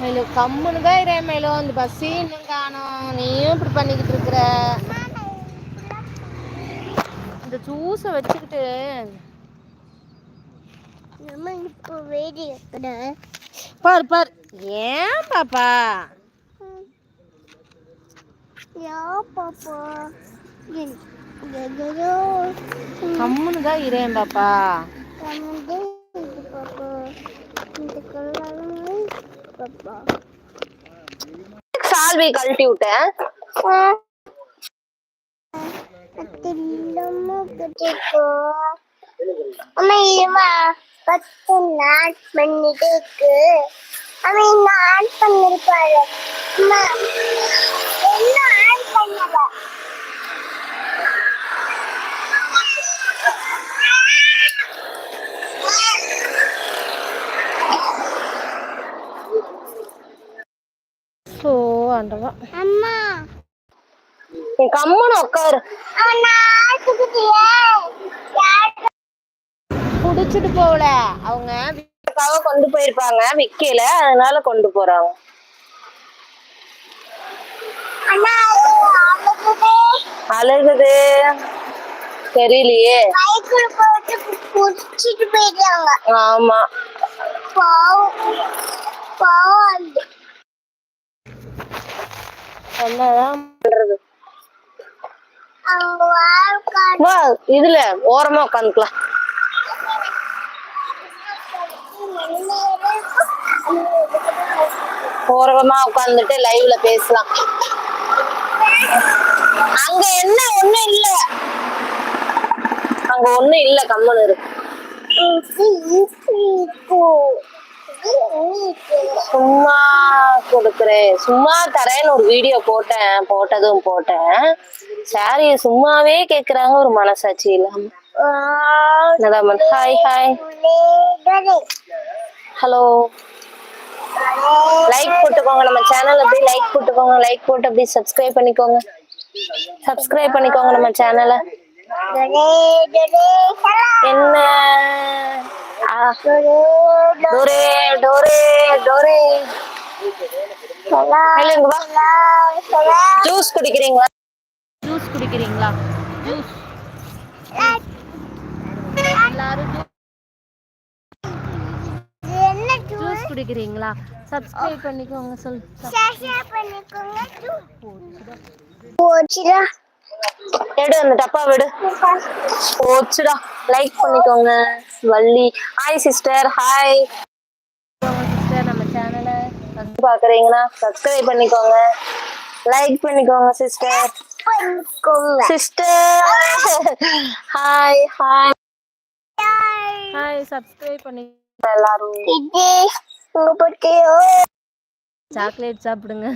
மேலு கம்முன்னு தான் இரே மேலும் இந்த பஸ் இன்னும் காணோம். நீயும் இப்படி பண்ணிக்கிட்டு இருக்கிற? இந்த ஜூஸை வச்சுக்கிட்டு. நம்ம இப்போ வேடி இருக்கிற பார் பார். ஏன் பாப்பா? கம்முன்னு தான் இரேன் பாப்பா. சால்வி கழட்டி விட்டேன். தில்லமா கட்டிக்கோ அம்மா இதுமா பத்து நாட் பண்ணிட்டு இருக்கு. அம்மா இன்னும் ஆன் பண்ணிருப்பாரு. அம்மா இன்னும் ஆன் பண்ணல. ஸோ ஆண்டவா அம்மா. உட்காரு. ஆட்டுக்கிட்டியே. குடிச்சிட்டு போகல. அவங்க வீட்டுக்காக கொண்டு போயிருப்பாங்க விக்கல. அதனால கொண்டு போறாங்க. அழுகுது. தெரியலையே. ஆமா. பாவம். பாவம். என்னதான் பண்றது? வா இதுல ஓரமா உட்காந்துக்கலாம் ஓரமா உட்காந்துட்டு லைவ்ல பேசலாம். அங்க என்ன ஒண்ணும் இல்ல. அங்க ஒண்ணும் இல்ல கம்மன் இருக்கு சும்மா கொடுக்குறேன். சும்மா தரேன்னு ஒரு வீடியோ போட்டேன் போட்டதும் போட்டேன். சாரிய சும்மாவே கேக்குறாங்க ஒரு மனசாட்சி இல்லாம. ஹாய் ஹாய் ஹலோ லைக் போட்டுக்கோங்க நம்ம சேனல் அப்படியே லைக் போட்டுக்கோங்க. லைக் போட்டு அப்படியே சப்ஸ்கிரைப் பண்ணிக்கோங்க. சப்ஸ்கிரைப் பண்ணிக்கோங்க நம்ம சேனலை என்ன? டோரே டோரே டோரே. ஜூஸ் குடிக்கிறீங்களா? ஜூஸ் குடிக்கிறீங்களா? ஜூஸ். எல்லாரும் ஜூஸ் குடிக்கிறீங்களா? சப்ஸ்கிரைப் பண்ணிக்கோங்க சொல் ஷேர் பண்ணிக்கோங்க போச்சுடா. எடு அந்த டப்பா விடு. போச்சுடா. லைக் பண்ணிக்கோங்க. Valli. Hi sister hi sister நம்ம சேனலை பாக்குறீங்கன்னா சப்ஸ்கிரைப் பண்ணிக்கோங்க. லைக் பண்ணிக்கோங்க sister sister hi hi hi subscribe பண்ணி எல்லாரும். சாக்லேட் சாப்பிடுங்க.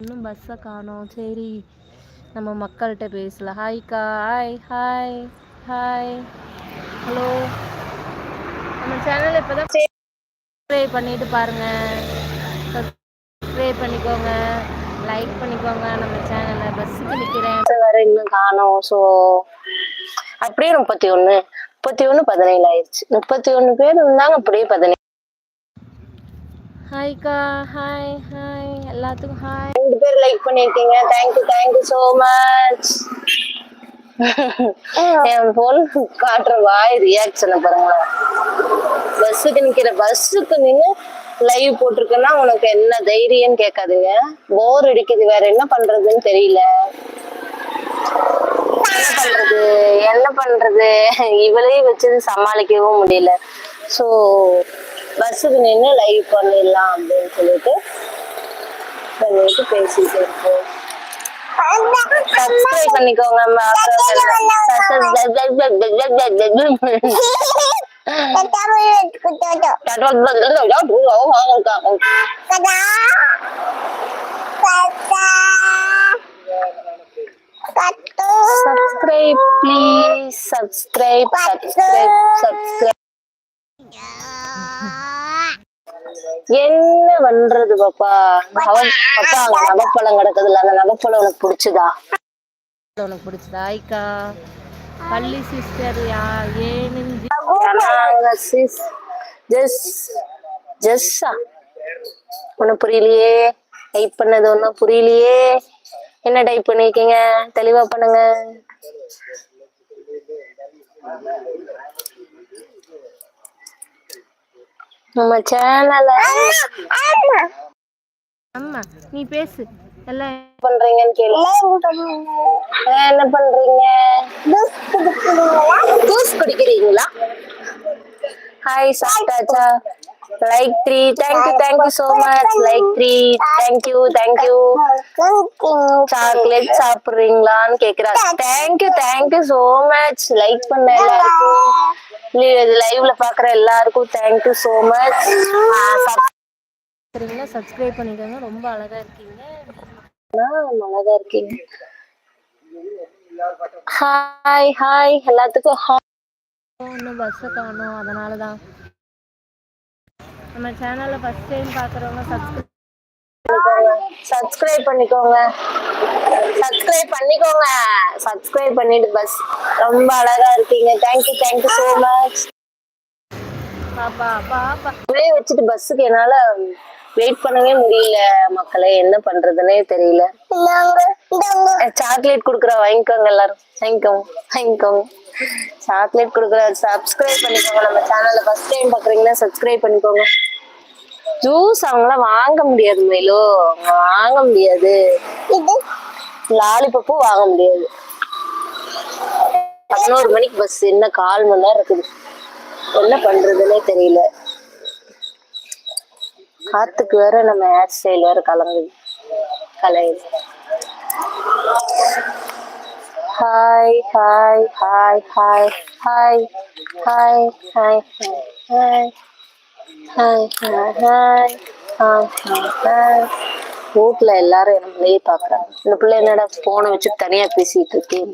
இன்னும் பஸ்ஸை காணோம். சரி நம்ம மக்கள்கிட்ட பேசலாம். ஹாய்க்கா ஹாய் ஹாய் ஹாய் ஹலோ நம்ம சேனல் இப்போ தான் சப்ஸ்கிரைப் பண்ணிட்டு பாருங்க. சப்ஸ்கிரைப் பண்ணிக்கோங்க. லைக் பண்ணிக்கோங்க. நம்ம சேனலை பஸ்ஸுக்கு நிற்கிறேன் வேற இன்னும் காணோம். ஸோ அப்படியே முப்பத்தி ஒன்று முப்பத்தி ஒன்று பதினேழு ஆயிடுச்சு முப்பத்தி ஒன்று பேர் இருந்தாங்க அப்படியே பதினேழு. ஹாய்க்கா ஹாய் ஹாய் எல்லாத்துக்கும் ஹாய் ரெண்டு பேர் லைக் பண்ணிருக்கீங்க. Thank you thank you so much N phone காட்டுற வாய் ரியாக்ஷனை பாருங்களேன். பஸ்ஸுக்கு நிக்கிற பஸ்ஸுக்கு நின்று லைவ் போட்டிருக்கேன்னா உனக்கு என்ன தைரியம்னு கேட்காதுங்க. போர் அடிக்குது. வேற என்ன பண்றதுன்னு தெரியல. என்ன பண்றது? என்ன பண்றது? இவளையும் வச்சு சமாளிக்கவும் முடியல. ஸோ பஸ்ஸுக்கு நின்று லைவ் பண்ணிடலாம் அப்படின்னு சொல்லிட்டு பண்ணிட்டு பேசிட்டு இருக்கோம் சப்ஸ்கிரைப் பண்ணிக்கோங்க தமிழ் எடுத்துக்கிட்டோம் கதா கதா கத்து subscribe please subscribe subscribe subscribe என்ன பண்றது பாப்பா? அப்பா அங்க நகைப்பழம் கிடக்குதுல்ல அந்த நகைப்பழம் உனக்கு பிடிச்சதா? உனக்கு பிடிச்சதா? ஐக்கா பள்ளி சிஸ்டர் யா ஏன்னு சிஸ் ஜஸ்ட் ஜஸ்ஸா ஒன்றும் புரியலையே. டைப் பண்ணது ஒன்றும் புரியலையே. என்ன டைப் பண்ணிருக்கீங்க? தெளிவா பண்ணுங்க. நம்ம சேனல ஆமா அம்மா நீ பேசு. எல்லாம் பண்றீங்கன்னு கேளு. என்ன பண்றீங்க? ஜூஸ் குடிக்கிறீங்களா? ஹாய் சாப்பிட்டாச்சா? Like three thank you thank you so much like three thank you thank you chocolate சாப்பிடுறீங்களான்னு கேக்குறாங்க thank you thank you so much like பண்ண எல்லாருக்கும். லைவ்ல பாக்குற எல்லாருக்கும் தேங்க்யூ ஸோ மச் சரிங்களா சப்ஸ்கிரைப் பண்ணிக்கோங்க. ரொம்ப அழகா இருக்கீங்க. அழகா இருக்கீங்க. ஹாய் ஹாய் எல்லாத்துக்கும் ஹாய் இன்னும் பஸ்ஸை காணும். அதனால தான் நம்ம சேனலை ஃபர்ஸ்ட் டைம் பார்க்குறவங்க சப்ஸ்கிரைப் பண்ணிக்கோங்க. சப்ஸ்கிரைப் பண்ணிக்கோங்க. சப்ஸ்கிரைப் பண்ணிட்டு பஸ் ரொம்ப அழகா இருக்கீங்க. தேங்க்யூ தேங்க்யூ ஸோ மச் பாப்பா அப்படியே வச்சுட்டு பஸ்ஸுக்கு என்னால வெயிட் பண்ணவே முடியல மக்களே. என்ன பண்றதுன்னே தெரியல. சாக்லேட் குடுக்குற வாங்கிக்கோங்க எல்லாரும். வாங்கிக்கோங்க வாங்கிக்கோங்க. சாக்லேட் குடுக்குற சப்ஸ்கிரைப் பண்ணிக்கோங்க. நம்ம சேனல்ல ஃபர்ஸ்ட் டைம் பாக்குறீங்கன்னா சப்ஸ்கிரைப் பண்ணிக்கோங்க. ஜூஸ் அவங்களாம் வாங்க முடியாது அவங்க வாங்க முடியாது. லாலிபப்பும் வாங்க முடியாது. பதினோரு மணிக்கு பஸ் என்ன கால் மணி நேரம் இருக்குது? என்ன பண்றதுன்னே தெரியல. காத்துக்கு வேற நம்ம ஹேர் ஸ்டைல் வேற கலங்குது. கலையுது. Hi hi hi hi hi hi hi hi hi hi hi hi hi hi வீட்டில் எல்லாரும் என்னையே பார்க்குறாங்க இந்த பிள்ளை என்னடா ஃபோனை வச்சு தனியாக பேசிட்டு இருக்கேன்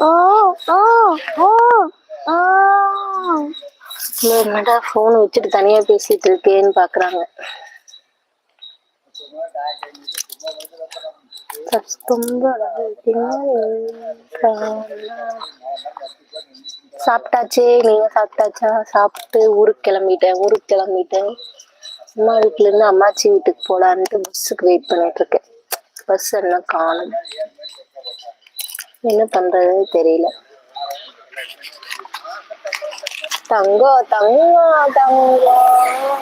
ஓ ஓ ஓ ஓ என்னடா ஃபோன் வச்சுட்டு தனியாக பேசிட்டு இருக்கேன்னு பார்க்குறாங்க சப்ஸ்கம்பர் சாப்பிட்டாச்சே நீங்க சாப்பிட்டாச்சா? சாப்பிட்டு ஊருக்கு கிளம்பிட்டேன் ஊருக்கு கிளம்பிட்டேன். அம்மா வீட்டுல இருந்து அம்மாச்சி வீட்டுக்கு போலான்ட்டு பஸ்ஸுக்கு வெயிட் பண்ணிட்டு இருக்கேன். பஸ் என்ன காணும்? என்ன பண்றதுன்னு தெரியல. தங்கம் தங்கம் தங்கம்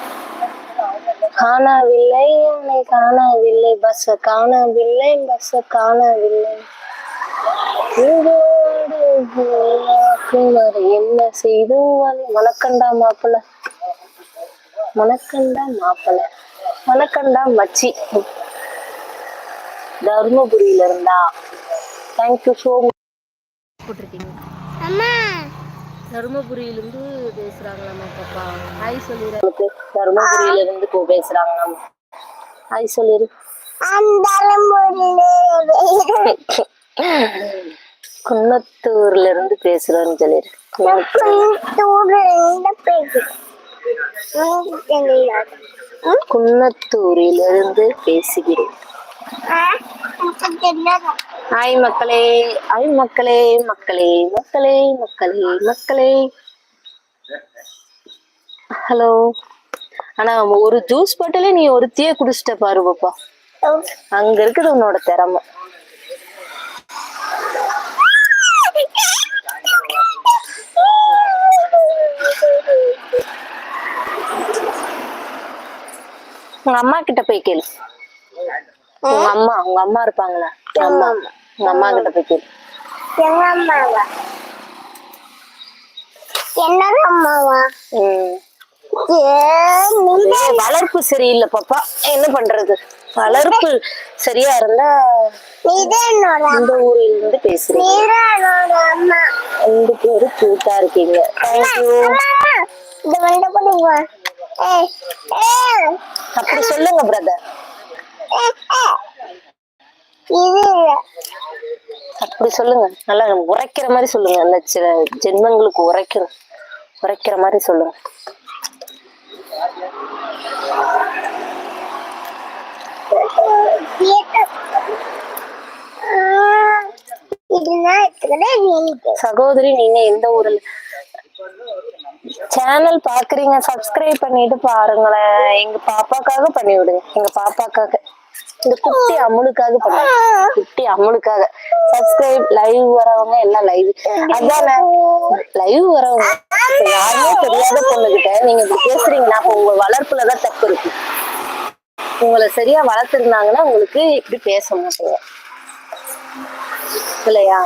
காணவில்லை என்னை காணவில்லை. பஸ்ஸ காணவில்லை பஸ்ஸ காணவில்லை. என்ன செய்தும் மணக்கண்டா மாப்பிள்ள. மணக்கண்டா மாப்பிள்ள. மணக்கண்டா மச்சி. தர்மபுரியில இருந்தா தேங்க்யூ ஸோ போட்டிருக்கீங்க. அம்மா. தருமபுரியிலிருந்து பேசுறாங்களாமா பாப்பா. ஹாய் சொல்லிடுறேன் தருமபுரியில இருந்து போ பேசுறாங்களாமா ஹாய் சொல்லிடு குன்னத்தூர்ல இருந்து பேசுறேன்னு சொல்லிருக்கேன் குன்னத்தூரில் இருந்து பேசுகிறேன். ஹாய் மக்களே ஹாய் மக்களே மக்களே மக்களே மக்களே மக்களே. ஹலோ. ஆனா ஒரு ஜூஸ் பாட்டிலே நீ ஒருத்தியே குடிச்சிட்ட பாரு பாப்பா. அங்க இருக்குது உன்னோட திறமை. உங்க அம்மா கிட்ட போய் கேளு. உங்க அம்மா உங்க அம்மா இருப்பாங்களா? அம்மா உங்க அம்மா கிட்ட போய் கேளு. எங்க அம்மாவா? என்னோட அம்மாவா? வளர்ப்பு சரியில்லை பாப்பா. என்ன பண்றது? வளர்ப்பு சரியா இருந்தா இந்த ஊர்ல இருந்து பேசுறீங்க. ரெண்டு பேரும் கியூட்டா இருக்கீங்க. தேங்க்யூ அப்படி சொல்லுங்க பிரதர் அப்படி சொல்லுங்க. நல்லா உரைக்கிற மாதிரி சொல்லுங்க. அந்த ஜென்மங்களுக்கு உரைக்கணும் உரைக்கிற மாதிரி சொல்லுங்க. சகோதரி நீங்க எந்த ஊர்ல சேனல் பாக்குறீங்க சப்ஸ்கிரைப் பண்ணிட்டு பாருங்களேன். எங்க பாப்பாக்காக பண்ணி விடுங்க எங்க பாப்பாக்காக. இந்த குட்டி அமுலுக்காக பண்ணுங்க குட்டி அமுலுக்காக. சப்ஸ்கிரைப் லைவ் வரவங்க எல்லாம் லைவ் அதான? லைவ் வரவங்க. யாருமே தெரியாத பொண்ணுகிட்ட நீங்க இப்படி பேசுறீங்கன்னா உங்க வளர்ப்புலதான் தப்பு இருக்கு. உங்களை சரியா வளர்த்துருந்தாங்கன்னா உங்களுக்கு இப்படி பேச மாட்டேங்க. இல்லையா?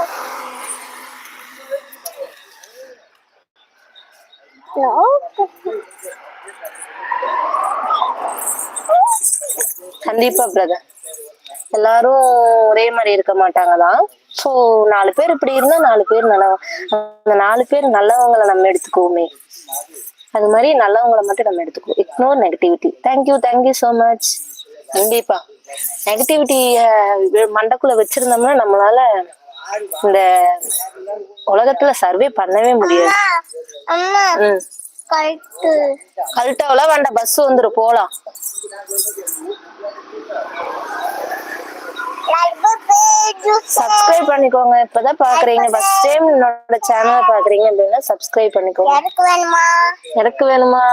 கண்டிப்பா பிரதர் எல்லாரும் ஒரே மாதிரி இருக்க மாட்டாங்கதான் சோ நாலு பேர் இப்படி இருந்தா நாலு பேர் நல்லவங்க அந்த நாலு பேர் நல்லவங்களை நம்ம எடுத்துக்குவோமே. அது மாதிரி நல்லவங்களை மட்டும் நம்ம எடுத்துக்குவோம். Ignore negativity thank you thank you so much கண்டிப்பா. நெகட்டிவிட்டி மண்டக்குள்ள வச்சிருந்தோம்னா நம்மளால இந்த உலகத்துல சர்வே பண்ணவே முடியாது. கல்ட்டாவெல்லாம் வேண்டாம் பஸ் வந்துரும் போலாம். சப்ஸ்கிரைப் பண்ணிக்கோங்க. இப்பதான் பாக்குறீங்க. ஃபர்ஸ்ட் டைம் என்னோட சேனலை பாக்குறீங்க அப்படின்னா சப்ஸ்கிரைப் பண்ணிக்கோங்க. யாருக்கு வேணுமா? எனக்கு வேணுமா?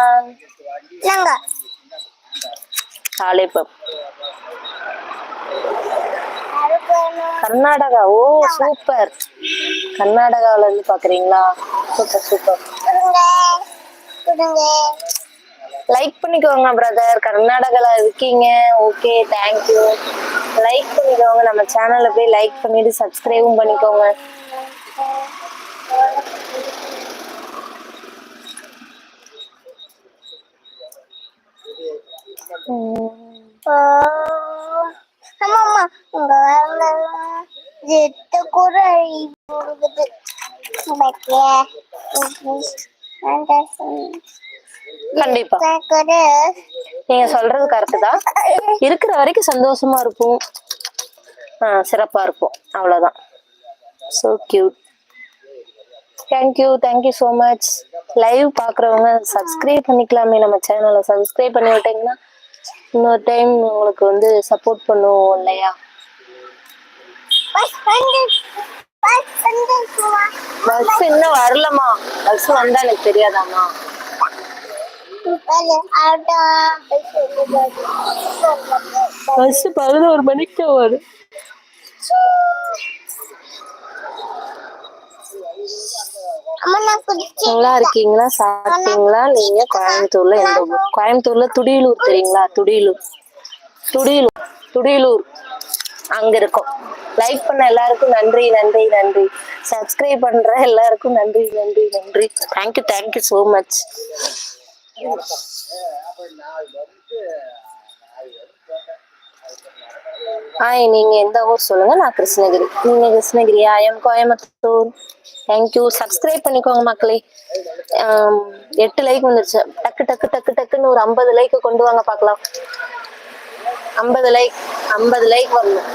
நாங்க யாருக்கு வேணும் கர்நாடகா. ஓ சூப்பர் கர்நாடகாவுல இருந்து பாக்குறீங்களா? சூப்பர் சூப்பர் லைக் பண்ணிக்கோங்க பிரதர் கர்நாடகால இருக்கீங்க. ஓகே தேங்க்யூ லைக் பண்ணிக்கோங்க. நம்ம சேனல்ல போய் லைக் பண்ணிட்டு சப்ஸ்கிரைபும் பண்ணிக்கோங்க. ஆ, அம்மா இங்க ஜெட்டு கூட போடுது கண்டிப்பா. நீங்க சொல்றது கரெக்ட் தான். இருக்கிற வரைக்கும் சந்தோஷமா இருப்போம். சிறப்பா இருப்போம். அவ்வளவுதான். So cute thank you thank you so much live பாக்குறவங்க சப்ஸ்கிரைப் பண்ணிக்கலாமே நம்ம சேனலை சப்ஸ்கிரைப் பண்ணி விட்டீங்கன்னா இன்னொரு டைம் உங்களுக்கு வந்து சப்போர்ட் பண்ணுவோம் இல்லையா? பஸ் இன்னும் வரலமா பஸ் வந்தா எனக்கு தெரியாதாமா பஸ் பதினோரு மணிக்கு வரும். நல்லா இருக்கீங்களா? சாப்பிட்டீங்களா? நீங்க கோயம்புத்தூர்ல எந்த ஊர் கோயம்புத்தூர்ல துடியலூர் தெரியுங்களா? துடியலூர். துடியலூர். துடியலூர். அங்க இருக்கோம். லைக் பண்ண எல்லாருக்கும் நன்றி நன்றி நன்றி. சப்ஸ்கிரைப் பண்ற எல்லாருக்கும் நன்றி நன்றி நன்றி. Thank you thank you so much hi நீங்க எந்த ஊர் சொல்லுங்க? நான் கிருஷ்ணகிரி. நீங்க கிருஷ்ணகிரியா எம் கோயம்புத்தூர். தேங்க்யூ சப்ஸ்கிரைப் பண்ணிக்கோங்க மக்களே. எட்டு லைக் வந்துருச்சு. டக்கு டக்கு டக்கு டக்குன்னு ஒரு ஐம்பது லைக் கொண்டு வாங்க பார்க்கலாம். ஐம்பது லைக் ஐம்பது லைக் வரணும்.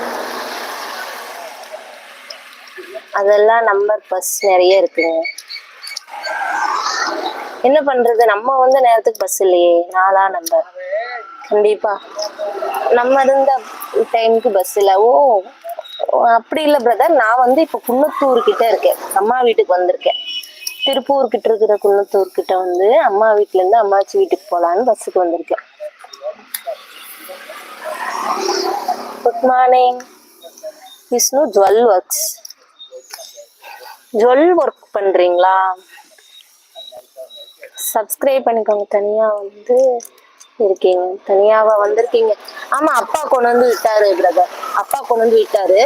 அதெல்லாம் நம்பர் பஸ் நிறைய இருக்குங்க. என்ன பண்றது? நம்ம வந்து நேரத்துக்கு பஸ் இல்லையே. நாலா நம்பர் கண்டிப்பா. நம்ம இருந்த டைமுக்கு பஸ் இல்ல. ஓ அப்படி இல்ல பிரதர் நான் வந்து இப்ப குன்னத்தூர் கிட்ட இருக்கேன். அம்மா வீட்டுக்கு வந்திருக்கேன். திருப்பூர் கிட்ட இருக்கிற குன்னத்தூர் கிட்ட வந்து அம்மா வீட்ல இருந்து அம்மாச்சி வீட்டுக்கு போலான்னு பஸ்ஸுக்கு வந்திருக்கேன். Good morning Vishnu jewel works jewel work பண்றீங்களா? சப்ஸ்கிரைப் பண்ணிக்கோங்க. தனியா வந்து இருக்கீங்க. தனியாவா வந்திருக்கீங்க. ஆமா அப்பா கொண்டு வந்து விட்டாரு பிரதர் அப்பா கொண்டு வந்து விட்டாரு.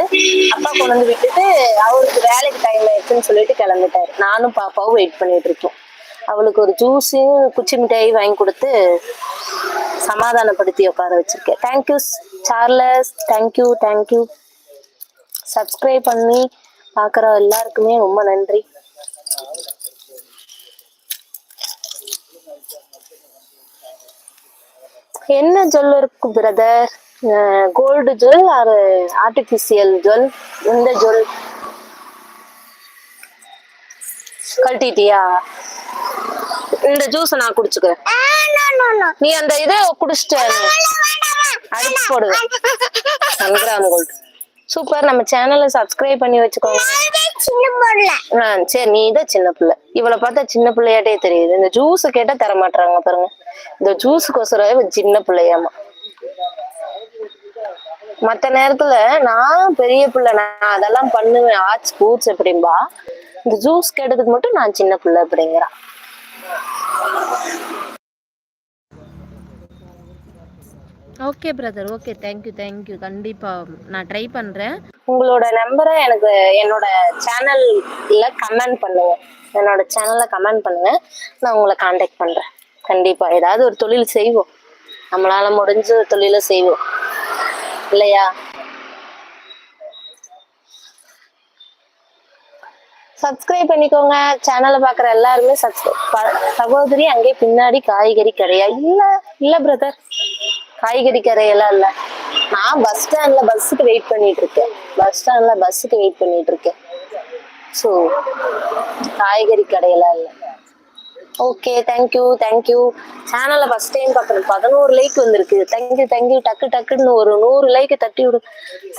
அப்பா கொண்டு வந்து விட்டுட்டு அவருக்கு வேலைக்கு டைம் ஆயிடுச்சுன்னு சொல்லிட்டு கிளம்பிட்டாரு. நானும் பாப்பாவும் வெயிட் பண்ணிட்டு இருக்கோம். அவளுக்கு ஒரு ஜூஸு குச்சி மிட்டாய் வாங்கி கொடுத்து சமாதானப்படுத்தி உட்கார வச்சிருக்கேன். Thank you Charles thank you thank you subscribe பண்ணி பார்க்குற எல்லாருக்குமே ரொம்ப நன்றி. என்ன ஜுவல் இருக்கு brother gold jewel or artificial jewel? எந்த ஜுவல். கழட்டிட்டியா? இந்த ஜூஸ் நான் குடிச்சுக்கிறேன் நீ அந்த இதை குடிச்சிட்ட அடிச்சு போடுவேன் ஒன் கிராம் கோல்டு சூப்பர். நம்ம சேனலை சப்ஸ்கிரைப் பண்ணி வச்சுக்கோங்க. சின்ன பொருள ஆ சரி நீ தான் சின்ன பிள்ளை. இவளை பார்த்தா சின்ன பிள்ளையாட்டே தெரியுது. இந்த ஜூஸ் கேட்டா தர மாட்டாங்க பாருங்க. இந்த ஜூஸுக்கோசரம் சின்ன பிள்ளையாமா. மத்த நேரத்துல நான் பெரிய பிள்ளை நான் அதெல்லாம் பண்ணுவேன். ஆர்ட்ஸ் ஸ்போர்ட்ஸ் அப்படிம்பா இந்த ஜூஸ் கேட்டதுக்கு மட்டும் நான் சின்ன பிள்ளை அப்படிங்கிறான் okay brother okay thank you thank you கண்டிப்பாக நான் ட்ரை பண்ணுறேன் உங்களோட நம்பரை எனக்கு என்னோட சேனல்ல கமெண்ட் பண்ணுங்க. என்னோட சேனல்ல கமெண்ட் பண்ணுங்க. நான் உங்களை காண்டாக்ட் பண்ணுறேன் கண்டிப்பாக ஏதாவது ஒரு தொழில் செய்வோம். நம்மளால முடிஞ்ச தொழிலை செய்வோம். இல்லையா? சப்ஸ்கிரைப் பண்ணிக்கோங்க. சேனலை பார்க்குற எல்லாருமே சப்ஸ்கிரைப் சகோதரி அங்கே பின்னாடி காய்கறி கிடையா? இல்லை இல்லை பிரதர் காய்கறி கடையெல்லாம் இல்ல. நான் பஸ் ஸ்டாண்ட்ல பஸ்ஸுக்கு வெயிட் பண்ணிட்டு இருக்கேன் பஸ் ஸ்டாண்ட்ல பஸ்ஸுக்கு வெயிட் பண்ணிட்டு இருக்கேன் ஸோ காய்கறி கடையெல்லாம் இல்லை. Okay thank you thank you சேனலை ஃபர்ஸ்ட் டைம் பார்க்குறேன் பதினோரு லைக் வந்திருக்கு. தேங்க்யூ தேங்க்யூ டக்கு டக்குன்னு ஒரு நூறு லைக் தட்டி விடு.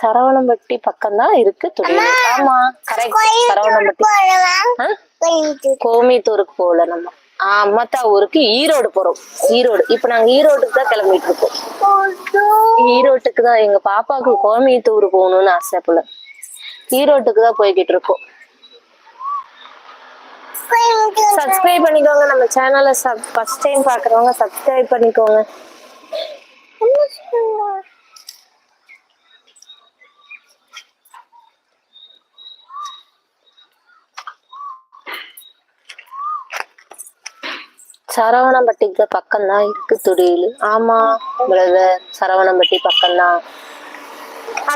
சரவணம்பட்டி பக்கம் தான் இருக்கு தொழில். ஆமா கரெக்ட் சரவணம்பட்டி. கோமித்தூருக்கு போகல நம்ம. அம்மத்தா ஊருக்கு ஈரோடு போறோம். ஈரோடு. இப்ப நாங்க ஈரோட்டுக்கு தான் கிளம்பிட்டு இருக்கோம் ஈரோட்டுக்கு தான் எங்க பாப்பாவுக்கு கோமியத்தூர் போகணும்னு ஆசை போல. ஈரோட்டுக்கு தான் போய்கிட்டு இருக்கோம். சப்ஸ்கிரைப் பண்ணிக்கோங்க. நம்ம சேனலை சப் ஃபர்ஸ்ட் டைம் பாக்குறவங்க சப்ஸ்கிரைப் பண்ணிக்கோங்க. சரவணம்பட்டிக்கு பக்கம் தான் இருக்கு துடியலு. ஆமா பிரதர் சரவணம்பட்டி பக்கம் தான்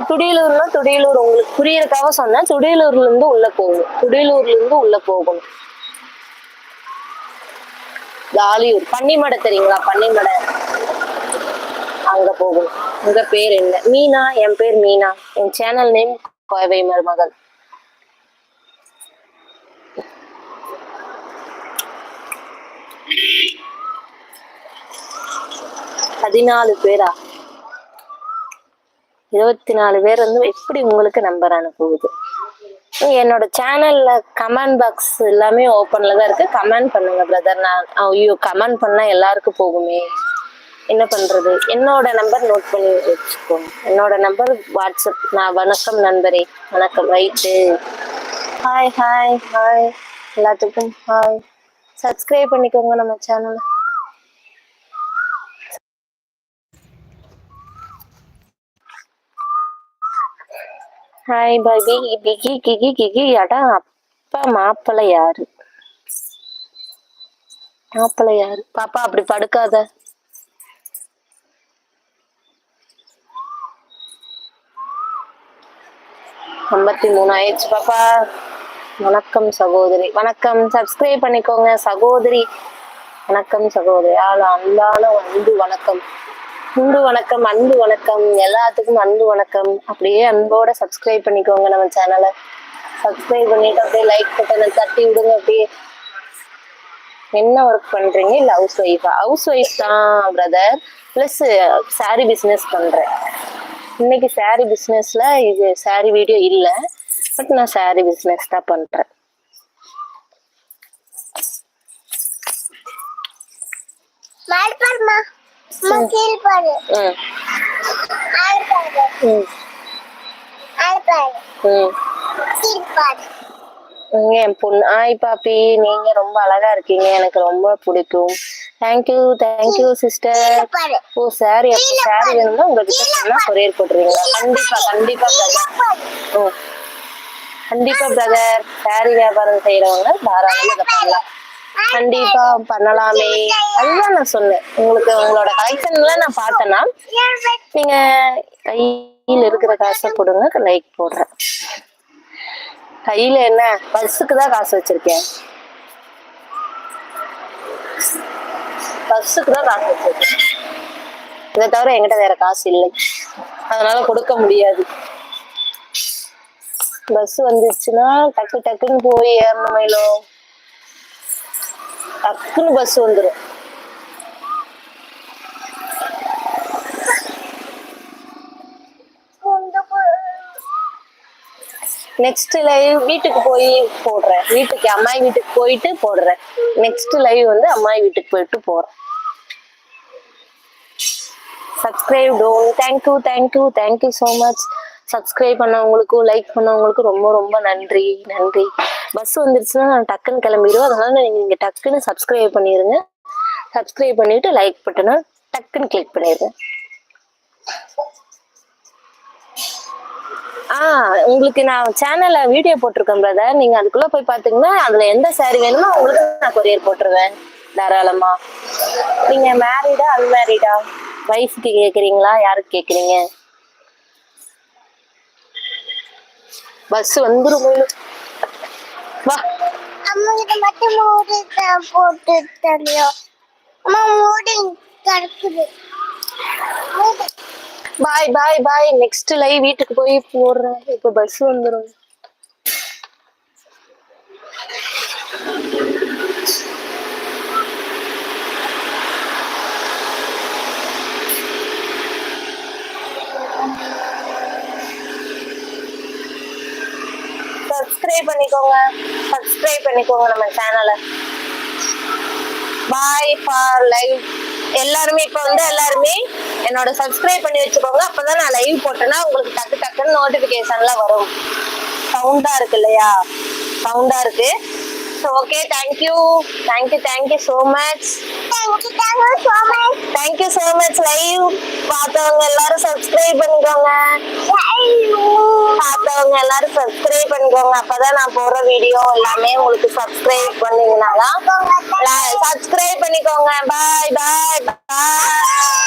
துடியலூர்னா துடியலூர். உங்களுக்கு புரியறதுக்காக சொன்னேன். துடியலூர்ல இருந்து உள்ள போகணும். துடியலூர்ல இருந்து உள்ள போகணும். ஜாலியூர். பன்னிமடை தெரியுங்களா? பன்னிமடை. அங்க போகணும். உங்க பேர் என்ன? மீனா? என் பேர் மீனா. என் சேனல் நேம் கோவை மருமகள். பதினாலு பேரா? இருபத்தி நாலு பேர் வந்து எப்படி உங்களுக்கு நம்பர் அனுப்புவது? என்னோட சேனல்ல கமெண்ட் பாக்ஸ் எல்லாமே ஓப்பன்ல தான் இருக்கு. கமெண்ட் பண்ணுங்க பிரதர் நான் ஐயோ கமெண்ட் பண்ணா எல்லாருக்கும் போகுமே. என்ன பண்றது? என்னோட நம்பர் நோட் பண்ணி வச்சுக்கோங்க என்னோட நம்பர் வாட்ஸ்அப் நான் வணக்கம் நண்பரே. வணக்கம் ரைட்டு ஹாய் ஹாய் ஹாய் எல்லாத்துக்கும் ஹாய் சப்ஸ்கிரைப் பண்ணிக்கோங்க நம்ம சேனலை ஹாய் பாபி பிகி கிகி கிகி அடா அப்பா மாப்பிள்ள யாரு? மாப்பிள்ள யாரு? பாப்பா அப்படி படுக்காத. ஐம்பத்தி மூணு ஆயிடுச்சு பாப்பா. வணக்கம் சகோதரி. வணக்கம். சப்ஸ்கிரைப் பண்ணிக்கோங்க சகோதரி. வணக்கம் சகோதரி. ஆள் அன்பான வந்து வணக்கம். அன்பு வணக்கம் அன்பு வணக்கம். எல்லாத்துக்கும் அன்பு வணக்கம். அப்படியே அன்போட சப்ஸ்கிரைப் பண்ணிக்கோங்க நம்ம சேனலை சப்ஸ்கிரைப் பண்ணிட்டு அப்படியே லைக் பட்டனை தட்டி விடுங்க. அப்படியே என்ன ஒர்க் பண்றீங்க? இல்ல ஹவுஸ் ஒய்ஃபா ஹவுஸ் ஒய்ஃப் தான் பிரதர் பிளஸ் சாரி பிஸ்னஸ் பண்றேன். இன்னைக்கு சாரி பிஸ்னஸ்ல இது சாரி வீடியோ இல்ல. பட் நான் சாரி பிஸ்னஸ் தான் பண்றேன். மேல் என் பொண்ணு ஆய் பாப்பி நீங்க ரொம்ப அழகா இருக்கீங்க. எனக்கு ரொம்ப பிடிக்கும். Thank you thank you sister oh sorry sorry வேணும்னா உங்ககிட்ட சொன்னா கொரியர் போட்டுருவீங்களா? கண்டிப்பா கண்டிப்பா பிரதர் ஓ. கண்டிப்பா பிரதர் சாரி வியாபாரம் செய்யறவங்க தாராளமா இதை பண்ணலாம். கண்டிப்பா பண்ணலாமே. அதுதான் நான் சொன்னேன். உங்களுக்கு உங்களோட கலெக்ஷன்ல நான் பார்த்தேன்னா நீங்க கையில இருக்கிற காசை போடுங்க லைக் போடுறேன். கையில என்ன? பஸ்ஸுக்கு தான் காசு வச்சிருக்கேன். பஸ்ஸுக்கு தான் காசு வச்சிருக்கேன். இதை தவிர என்கிட்ட வேற காசு இல்லை. அதனால கொடுக்க முடியாது. பஸ் வந்துச்சுன்னா டக்கு டக்குன்னு போய் ஏறணும் மயிலும் டக்குன்னு பஸ் வந்துடும் நெக்ஸ்ட் லைவ் வீட்டுக்கு போய் போடுறேன். வீட்டுக்கு அம்மாய் வீட்டுக்கு போயிட்டு போடுறேன். நெக்ஸ்ட் லைவ் வந்து அம்மாய் வீட்டுக்கு போயிட்டு போறேன். Subscribe done thank you thank you thank you so much subscribe பண்ணவங்களுக்கும் like பண்ணவங்களுக்கும் ரொம்ப ரொம்ப நன்றி நன்றி. பஸ் வந்துருச்சுன்னா நான் டக்குன்னு கிளம்பிடுவோம் அதனால நீங்க இங்க டக்குன்னு சப்ஸ்கிரைப் பண்ணிருங்க. சப்ஸ்கிரைப் பண்ணிட்டு லைக் பட்டனை டக்குன்னு கிளிக் பண்ணிருங்க. ஆ உங்களுக்கு நான் சேனல்ல வீடியோ போட்டிருக்கேன் பிரதர் நீங்க அதுக்குள்ள போய் பாத்தீங்கன்னா அதுல எந்த சாரி வேணுமோ உங்களுக்கு நான் கொரியர் போட்டுருவேன் தாராளமா. நீங்க மேரீடா அன்மேரீடா வைஃப்க்கு கேக்குறீங்களா? யாருக்கு கேக்குறீங்க? பஸ் வந்துரும். வா. மட்டும் மூடி போட்டு தெரியும் அம்மா மூடி கிடக்குது பாய் பாய் பாய் நெக்ஸ்ட் லைவ் வீட்டுக்கு போய் போடுறேன். இப்ப பஸ் வந்துரும் சப்ஸ்கிரைப் பண்ணிக்கோங்க. சப்ஸ்கிரைப் பண்ணிக்கோங்க நம்ம சேனலை பாய் ஃபார் லைவ் எல்லாருமே இப்போ வந்து எல்லாருமே என்னோட சப்ஸ்கிரைப் பண்ணி வச்சுக்கோங்க. அப்பதான் நான் லைவ் போட்டேன்னா உங்களுக்கு டக்கு டக்குன்னு நோட்டிபிகேஷன்லாம் வரும். சவுண்டா இருக்கு இல்லையா? சவுண்டா இருக்கு. So okay thank you thank you thank you so much thank you so much live பார்த்தவங்க எல்லாரும் சப்ஸ்கிரைப் பண்ணிக்கோங்க. பார்த்தவங்க எல்லாரும் சப்ஸ்கிரைப் பண்ணிக்கோங்க. அப்பதான் நான் போற வீடியோ எல்லாமே உங்களுக்கு சப்ஸ்கிரைப் பண்ணீங்கன்னா சப்ஸ்கிரைப் பண்ணிக்கோங்க. பாய் பாய் பாய்